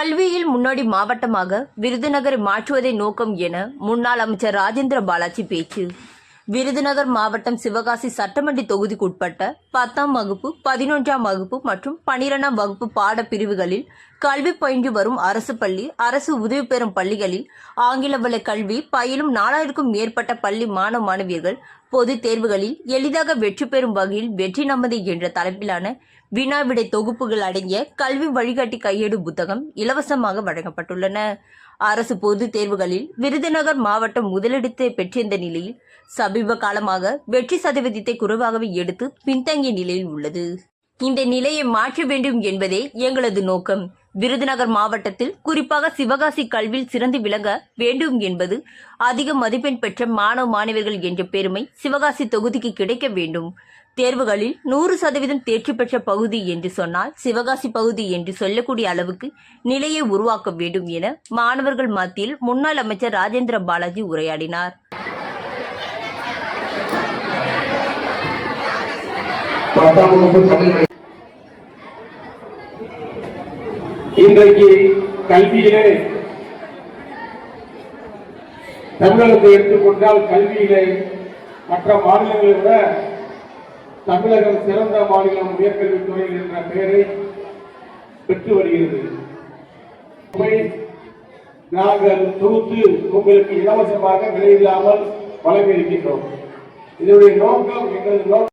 கல்வியில் முன்னோடி மாவட்டமாக விருதுநகரை மாற்றுவதை நோக்கம் என முன்னாள் அமைச்சர் ராஜேந்திர பாலாஜி பேச்சு. விருதுநகர் மாவட்டம் சிவகாசி சட்டமன்ற தொகுதிக்குட்பட்ட பத்தாம் வகுப்பு பதினொன்றாம் வகுப்பு மற்றும் பனிரெண்டாம் வகுப்பு பாடப்பிரிவுகளில் கல்வி பயின்று வரும் அரசு பள்ளி அரசு உதவி பெறும் பள்ளிகளில் ஆங்கில வழி கல்வி பயிலும் நாலாயிரக்கும் மேற்பட்ட பள்ளி மாணவ மாணவியர்கள் பொதுத் தேர்வுகளில் எளிதாக வெற்றி பெறும் வகையில் வெற்றி நமது என்ற தலைப்பிலான வினா விடை தொகுப்புகள் அடங்கிய கல்வி வழிகாட்டி கையேடு புத்தகம் இலவசமாக வழங்கப்பட்டுள்ளன. அரசு பொதுத் தேர்வுகளில் விருதுநகர் மாவட்டம் முதலிடத்தை பெற்றிருந்த நிலையில் சமீப காலமாக வெற்றி சதவீதத்தை குறைவாகவே எடுத்து பின்தங்கிய நிலையில் உள்ளது. இந்த நிலையை மாற்ற வேண்டும் என்பதே எங்களது நோக்கம். விருதுநகர் மாவட்டத்தில் குறிப்பாக சிவகாசி கல்வியில் சிறந்து விளங்க வேண்டும் என்பது அதிக மதிப்பெண் பெற்ற மாணவ மாணவர்கள் என்ற பெருமை சிவகாசி தொகுதிக்கு கிடைக்க வேண்டும். தேர்வுகளில் நூறு சதவீதம் தேர்ச்சி பெற்ற பகுதி என்று சொன்னால் சிவகாசி பகுதி என்று சொல்லக்கூடிய அளவுக்கு நிலையை உருவாக்க வேண்டும் என மாணவர்கள் மத்தியில் முன்னாள் அமைச்சர் ராஜேந்திர பாலாஜி உரையாடினார். பத்தாம் வகுப்பு தமிழ் வழி- இன்றைக்கு கல்வியிலே தமிழகத்தை எடுத்துக்கொண்டால் கல்வியிலே மற்ற மாநிலங்களை விட தமிழகம் சிறந்த மாநிலம் உயர்கல்வித்துறையில் என்ற பெயரை பெற்று வருகிறது. நாங்கள் தொகுத்து உங்களுக்கு இலவசமாக விலையில்லாமல் வழங்க இருக்கின்றோம் இதனுடைய நோக்கம் எங்களது நோக்கம்